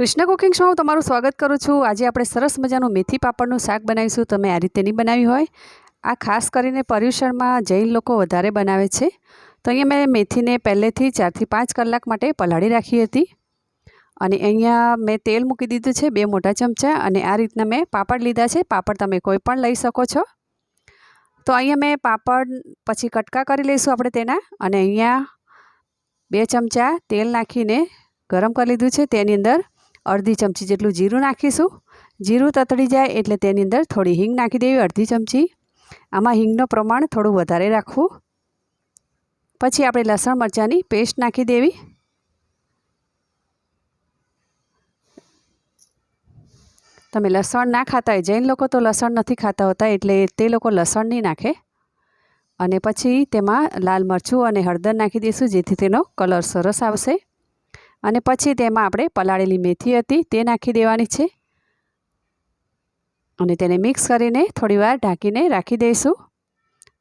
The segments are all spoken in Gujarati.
કૃષ્ણ કુકિંગ શોમાં તમારું સ્વાગત કરું છું. આજે આપણે સરસ મજાનું મેથી પાપડનું શાક બનાવીશું. તમે આ રીતે નહીં બનાવ્યું હોય. આ ખાસ કરીને પર્યુષણમાં જૈન લોકો વધારે બનાવે છે. તો અહીંયા મેં મેથીને પહેલેથી ચારથી પાંચ કલાક માટે પલાળી રાખી હતી. અને અહીંયા મેં તેલ મૂકી દીધું છે, બે મોટા ચમચા. અને આ રીતના મેં પાપડ લીધા છે. પાપડ તમે કોઈ પણ લઈ શકો છો. તો અહીંયા મેં પાપડ પછી કટકા કરી લઈશું આપણે તેના. અને અહીંયા બે ચમચા તેલ નાખીને ગરમ કરી લીધું છે. તેની અંદર અડધી ચમચી જેટલું જીરું નાખીશું. જીરું તતડી જાય એટલે તેની અંદર થોડી હિંગ નાખી દેવી, અડધી ચમચી. આમાં હિંગનું પ્રમાણ થોડું વધારે રાખવું. પછી આપણે લસણ મરચાંની પેસ્ટ નાખી દેવી. તમે લસણ ના ખાતા હોય, જૈન લોકો તો લસણ નથી ખાતા હોતા, એટલે તે લોકો લસણ નહીં નાખે. અને પછી તેમાં લાલ મરચું અને હળદર નાખી દઈશું, જેથી તેનો કલર સરસ આવશે. અને પછી તેમાં આપણે પલાળેલી મેથી હતી, તે નાખી દેવાની છે. અને તેને મિક્સ કરીને થોડીવાર ઢાંકીને રાખી દઈશું.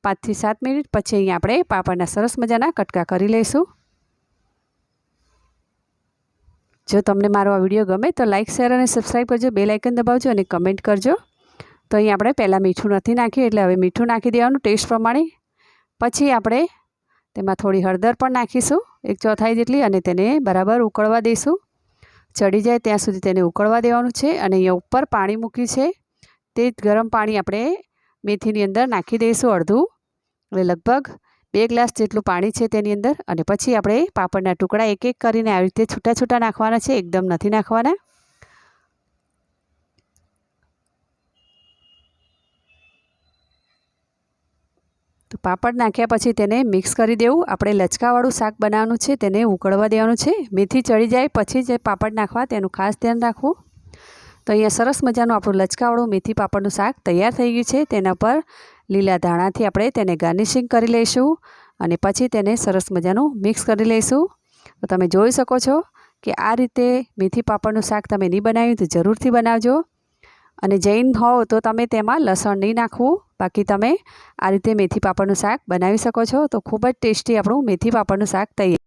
પાંચથી સાત મિનિટ પછી અહીંયા આપણે પાપડના સરસ મજાના કટકા કરી લઈશું. જો તમને મારો આ વીડિયો ગમે તો લાઇક શેર અને સબસ્ક્રાઈબ કરજો. બે લાઇકન દબાવજો અને કમેન્ટ કરજો. તો અહીં આપણે પહેલાં મીઠું નથી નાખ્યું, એટલે હવે મીઠું નાખી દેવાનું ટેસ્ટ પ્રમાણે. પછી આપણે તેમાં થોડી હળદર પણ નાખીશું, એક ચોથાઈ જેટલી, અને તેને બરાબર ઉકળવા દઈશું. ચડી જાય ત્યાં સુધી તેને ઉકળવા દેવાનું છે, અને અહીંયા ઉપર પાણી મૂક્યું છે. તે જ ગરમ પાણી આપણે મેથીની અંદર નાખી દઈશું અડધું. એટલે લગભગ બે ગ્લાસ જેટલું પાણી છે તેની અંદર, અને પછી આપણે પાપડના ટુકડા એક એક કરીને આવી રીતે છૂટા છૂટા નાખવાના છે, એકદમ નથી નાખવાના. તો પાપડ નાખ્યા પછી તેને મિક્સ કરી દેવું. આપણે લચકાવાળું શાક બનાવવાનું છે, તેને ઉકળવા દેવાનું છે. મેથી ચડી જાય પછી જે પાપડ નાખવા તેનું ખાસ ધ્યાન રાખવું. તો અહીંયા સરસ મજાનું આપણું લચકાવાળું મેથી પાપડનું શાક તૈયાર થઈ ગયું છે. તેના પર લીલા ધાણાથી આપણે તેને ગાર્નિશિંગ કરી લઈશું અને પછી તેને સરસ મજાનું મિક્સ કરી લઈશું. તો તમે જોઈ શકો છો કે આ રીતે મેથી પાપડનું શાક તમે નહીં બનાવ્યું તો જરૂરથી બનાવજો. અને જૈન હોવ તો તમે તેમાં લસણ નહીં નાખવું. બાકી તમે આ રીતે મેથી પાપડનું શાક બનાવી શકો છો. તો ખૂબ જ ટેસ્ટી આપણું મેથી પાપડનું શાક તૈયાર